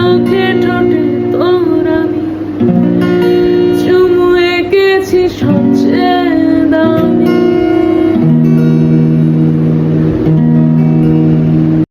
চোখে ঠোঁটে তোর আমি। চুমু এঁকেছি সবচেয়ে